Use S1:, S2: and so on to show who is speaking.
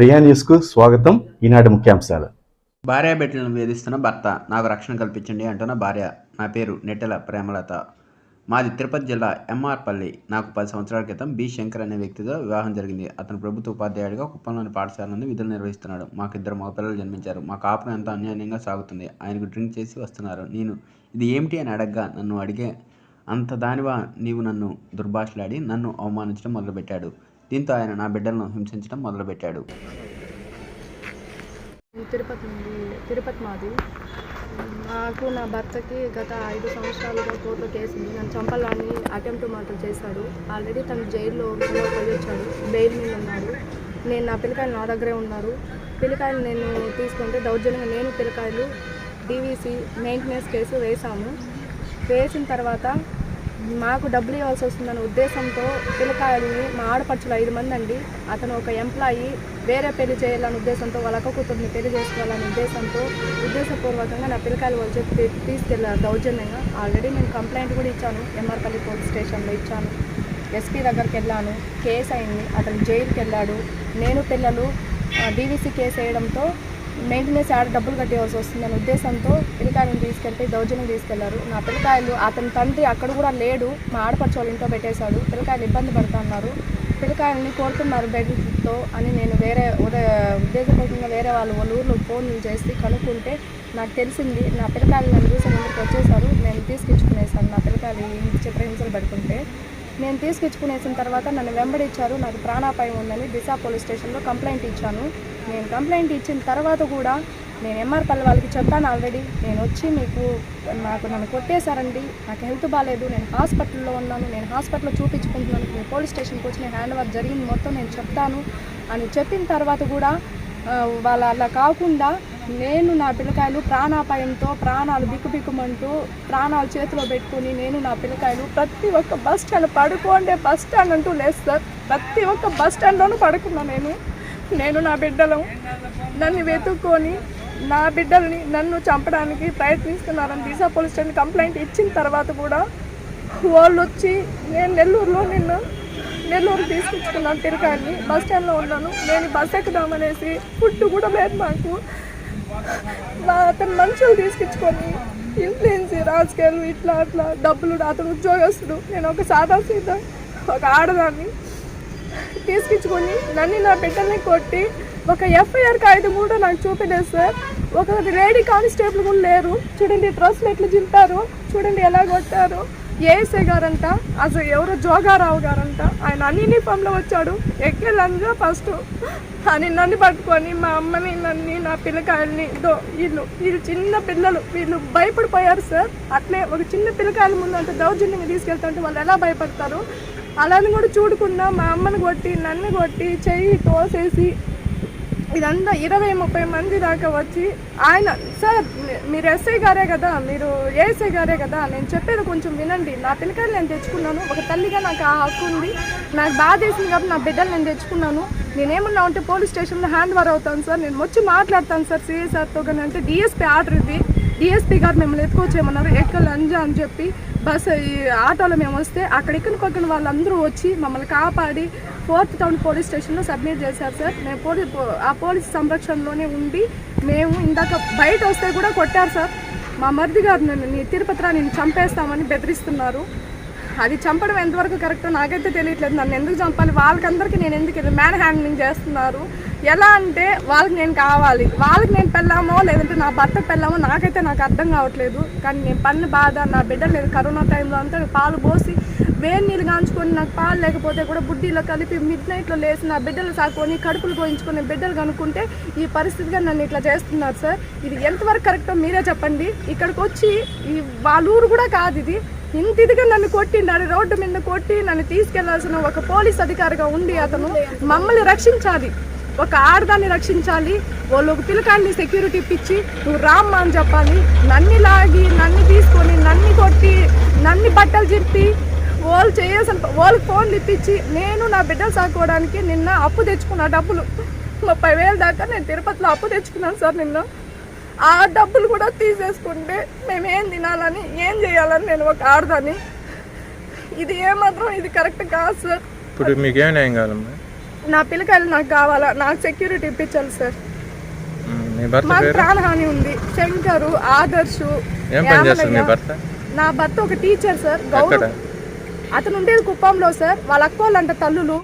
S1: ప్రియా న్యూస్కు స్వాగతం. ఈనాటి ముఖ్యాంశాలు.
S2: భార్య బిడ్డలను వేధిస్తున్న భర్త నాకు రక్షణ కల్పించండి అంటున్న భార్య. నా పేరు నెట్టెల ప్రేమలత. మాది తిరుపతి జిల్లా ఎంఆర్పల్లి. నాకు పది సంవత్సరాల క్రితం బి. శంకర్ అనే వ్యక్తితో వివాహం జరిగింది. అతను ప్రభుత్వ ఉపాధ్యాయుడిగా కుప్పంలోని పాఠశాల నుండి విధులు నిర్వహిస్తున్నాడు. మాకు ఇద్దరు మగపిల్లలు జన్మించారు. మా కాపురం ఎంతో అన్యాయంగా సాగుతుంది. ఆయనకు డ్రింక్ చేసి వస్తున్నారు. నేను ఇది ఏమిటి? అని అడగ్గా నన్ను అడిగే అంత దానివా నీవు నన్ను దుర్భాషలాడి నన్ను అవమానించడం మొదలుపెట్టాడు. దీంతో ఆయన నా బిడ్డలను హింసించడం మొదలుపెట్టాడు.
S3: తిరుపతి నుండి తిరుపతి మాది. నాకు నా భర్తకి గత ఐదు సంవత్సరాలుగా కోర్టులో కేసు ఉంది. నన్ను చంపాలని అటెంప్ట్ మాత్రం చేశాడు. ఆల్రెడీ తను జైల్లో పోయి వచ్చాడు. బెయిల్ మీద ఉన్నాడు. నేను నా పిల్లకాయలు నా దగ్గరే ఉన్నారు. పిల్లకాయలు నేను తీసుకుంటే దౌర్జన్యంగా నేను పిల్లకాయలు డీవీసీ మెయింటెనెన్స్ కేసు వేశాము. వేసిన తర్వాత మాకు డబ్బులు ఇవ్వాల్సి వస్తుందనే ఉద్దేశంతో పిల్లకాయలని మా ఆడపడుచులు ఐదు మంది అండి. అతను ఒక ఎంప్లాయీ వేరే పెళ్ళి చేయాలనే ఉద్దేశంతో వాళ్ళ అక్క కూతుర్ని పెళ్ళి చేసుకోవాలనే ఉద్దేశంతో ఉద్దేశపూర్వకంగా నా పిల్లకాయలు వాళ్ళు చెప్పి తీసుకెళ్ళారు దౌర్జన్యంగా. ఆల్రెడీ నేను కంప్లైంట్ కూడా ఇచ్చాను. ఎంఆర్పల్లి పోలీస్ స్టేషన్లో ఇచ్చాను. ఎస్పీ దగ్గరికి వెళ్ళాను. కేసు అయింది. అతను జైలుకి వెళ్ళాడు నేను పిల్లలు డీవీసీ కేసు వేయడంతో మెయింటెనెన్స్ ఆడ డబ్బులు కట్టేవాల్సి వస్తుందనే ఉద్దేశంతో పిల్లకాయలను తీసుకెళ్తే దౌర్జన్యం తీసుకెళ్ళారు. నా పిల్లకాయలు అతని తండ్రి అక్కడ కూడా లేడు. మా ఆడపడుచు వాళ్ళ ఇంట్లో పెట్టేశాడు. పిల్లకాయలు ఇబ్బంది పడుతున్నారు పిల్లకాయలని కోరుతున్నారు బెడ్తో అని నేను వేరే ఉదయ ఉద్దేశపూర్వకంగా వేరే వాళ్ళు వాళ్ళ ఊర్లో ఫోన్లు చేసి కనుక్కుంటే నాకు తెలిసింది నా పిల్లకాయలు నన్ను చూసి ముందుకు వచ్చేసారు నేను తీసుకొచ్చుకునేసాను నా పిల్లకాయలు ఈ చిత్రహింసలు పెడుతుంటే నేను తీసుకొచ్చుకునేసిన తర్వాత నన్ను వెంబడించారు. నాకు ప్రాణాపాయం ఉందని దిశా పోలీస్ స్టేషన్లో కంప్లైంట్ ఇచ్చాను. నేను కంప్లైంట్ ఇచ్చిన తర్వాత కూడా నేను ఎంఆర్పల్లి వాళ్ళకి చెప్పాను ఆల్రెడీ. నేను వచ్చి మీకు నాకు నన్ను కొట్టేశారండి. నాకు హెల్త్ బాగాలేదు నేను హాస్పిటల్లో ఉన్నాను. నేను హాస్పిటల్లో చూపించుకుంటున్నాను. నేను పోలీస్ స్టేషన్కి వచ్చి నేను హ్యాండ్ ఓవర్ జరిగింది మొత్తం నేను చెప్తాను అని చెప్పిన తర్వాత కూడా వాళ్ళ అలా కాకుండా నేను నా పిల్లకాయలు ప్రాణాపాయంతో ప్రాణాలు బిక్కుబిక్కుమంటూ ప్రాణాలు చేతిలో పెట్టుకుని నేను నా పిల్లకాయలు ప్రతి ఒక్క బస్ స్టాండ్ పడుకోండే బస్ స్టాండ్ అంటూ లేదు సార్. ప్రతి ఒక్క బస్ స్టాండ్లోనూ పడుకున్నా నేను. నేను నా బిడ్డలు నన్ను వెతుక్కొని నా బిడ్డల్ని నన్ను చంపడానికి ప్రయత్నిస్తున్నారని దిశా పోలీస్ స్టేషన్ కంప్లైంట్ ఇచ్చిన తర్వాత కూడా వాళ్ళు వచ్చి నేను నెల్లూరులో నిన్న నెల్లూరు తీసుకొచ్చుకున్నాను పిల్లకాయల్ని. బస్ స్టాండ్లో ఉన్నాను. నేను బస్ ఎక్కుదామనేసి ఫుడ్ కూడా లేదు నాకు అతను మనుషులు తీసుకొచ్చుకొని ఇన్ఫ్లుయెన్స్ రాజకీయాలు ఇట్లా అట్లా డబ్బులు అతను ఉద్యోగస్తుడు. నేను ఒక సాదా సీత ఒక ఆడదాన్ని తీసుకొచ్చుకొని నన్ను నా బిడ్డల్ని కొట్టి ఒక ఎఫ్ఐఆర్ కాగితం కూడా నాకు చూపలేదు సార్. ఒక లేడీ కానిస్టేబుల్ కూడా లేరు. చూడండి డ్రెస్లు ఎట్లా చింపారు చూడండి ఎలా కొట్టారు. ఏఎస్ఐ గారంట అసలు ఎవరో జోగారావు గారంట ఆయన అన్ని యూనిఫామ్లో వచ్చాడు. ఎక్కే ఫస్ట్ అని నన్ను పట్టుకొని మా అమ్మని నన్ను నా పిల్లకాయల్ని ఇదో వీళ్ళు వీళ్ళు చిన్న పిల్లలు వీళ్ళు భయపడిపోయారు సార్. అట్లే ఒక చిన్న పిల్లకాయల ముందు అంటే దౌర్జన్యంగా తీసుకెళ్తుంటే వాళ్ళు ఎలా భయపడతారు? అలాని కూడా చూడకుండా మా అమ్మని కొట్టి నన్ను కొట్టి చెయ్యి తోసేసి ఇదంతా ఇరవై ముప్పై మంది దాకా వచ్చి ఆయన సార్ మీరు ఎస్ఐ గారే కదా మీరు ఏఎస్ఐ గారే కదా నేను చెప్పేది కొంచెం వినండి. నా పిల్లకాయలు నేను తెచ్చుకున్నాను. ఒక తల్లిగా నాకు ఆ హక్కు ఉంది. నాకు బాధ వేసింది కాబట్టి నా బిడ్డలు నేను తెచ్చుకున్నాను. నేనేమన్నా ఉంటే పోలీస్ స్టేషన్లో హ్యాండ్ ఓవర్ అవుతాను సార్. నేను వచ్చి మాట్లాడతాను సార్ సిఐ సార్తో కానీ అంటే డిఎస్పీ ఆర్డర్ ఇది. డిఎస్పీ గారు మిమ్మల్ని ఎత్తుకొచ్చేయమన్నారు. ఎక్కడ లంజ అని చెప్పి బస్ ఈ ఆటోలో మేము వస్తే అక్కడ ఇక్కడ పక్కన వాళ్ళందరూ వచ్చి మమ్మల్ని కాపాడి ఫోర్త్ టౌన్ పోలీస్ స్టేషన్లో సబ్మిట్ చేశారు సార్. మేము పోలీ ఆ పోలీస్ సంరక్షణలోనే ఉండి మేము ఇందాక బయట వస్తే కూడా కొట్టారు సార్. మా మరిది గారు నేను నీ తిరుపతి నేను చంపేస్తామని బెదిరిస్తున్నారు. అది చంపడం ఎంతవరకు కరెక్టో నాకైతే తెలియట్లేదు. నన్ను ఎందుకు చంపాలి? వాళ్ళకందరికీ నేను ఎందుకు మ్యాన్ హ్యాండ్లింగ్ చేస్తున్నారు? ఎలా అంటే వాళ్ళకి నేను కావాలి. వాళ్ళకి నేను పెళ్ళామో లేదంటే నా భర్త పెళ్ళామో నాకైతే నాకు అర్థం కావట్లేదు. కానీ నేను పన్ను బాధ నా బిడ్డలు లేదు కరోనా టైంలో అంతా పాలు పోసి వేడి నీళ్ళు కాంచుకొని నాకు పాలు లేకపోతే కూడా బుడ్డీలో కలిపి మిడ్ నైట్లో లేసి నా బిడ్డలు సాకొని కడుపులు పోయించుకొని బిడ్డలు కనుక్కుంటే ఈ పరిస్థితిగా నన్ను ఇట్లా చేస్తున్నారు సార్. ఇది ఎంతవరకు కరెక్టో మీరే చెప్పండి. ఇక్కడికి వచ్చి ఈ వాళ్ళ ఊరు కూడా కాదు ఇది. ఇంత ఇదిగా నన్ను కొట్టిండు రోడ్డు మీద కొట్టి నన్ను తీసుకెళ్ళాల్సిన ఒక పోలీస్ అధికారిగా ఉండి అతను మమ్మల్ని రక్షించాలి. ఒక ఆడదాన్ని రక్షించాలి. వాళ్ళు ఒక పిల్లకాయని సెక్యూరిటీ ఇప్పించి నువ్వు రామ్మా అని చెప్పాలి. నన్ను లాగి నన్ను తీసుకొని నన్ను కొట్టి నన్ను బట్టలు చెప్పి వాళ్ళు చేయాల్సిన వాళ్ళకి ఫోన్లు ఇప్పించి నేను నా బిడ్డలు సాకోవడానికి నిన్న అప్పు తెచ్చుకున్న డబ్బులు. ముప్పై వేలు దాకా నేను తిరుపతిలో అప్పు తెచ్చుకున్నాను సార్ నిన్న. ఆ డబ్బులు కూడా తీసేసుకుంటే మేము ఏం తినాలని ఏం చేయాలని నేను ఒక ఆడదాన్ని. ఇది ఏమాత్రం ఇది కరెక్ట్ కాదు సార్.
S4: ఇప్పుడు మీకు ఏం న్యాయం కావాలమ్మా?
S3: నా పిల్లకాయలు నాకు కావాలా? నాకు సెక్యూరిటీ ఇప్పించాలి సార్. మాకు
S4: పేరు?
S3: ప్రాణహాని ఉంది. శంకరు ఆదర్శు నా భర్త ఒక టీచర్ సార్ గౌరవ్. అతను ఉండేది కుప్పంలో సార్. వాళ్ళ అక్క వాళ్ళంట తల్లులు.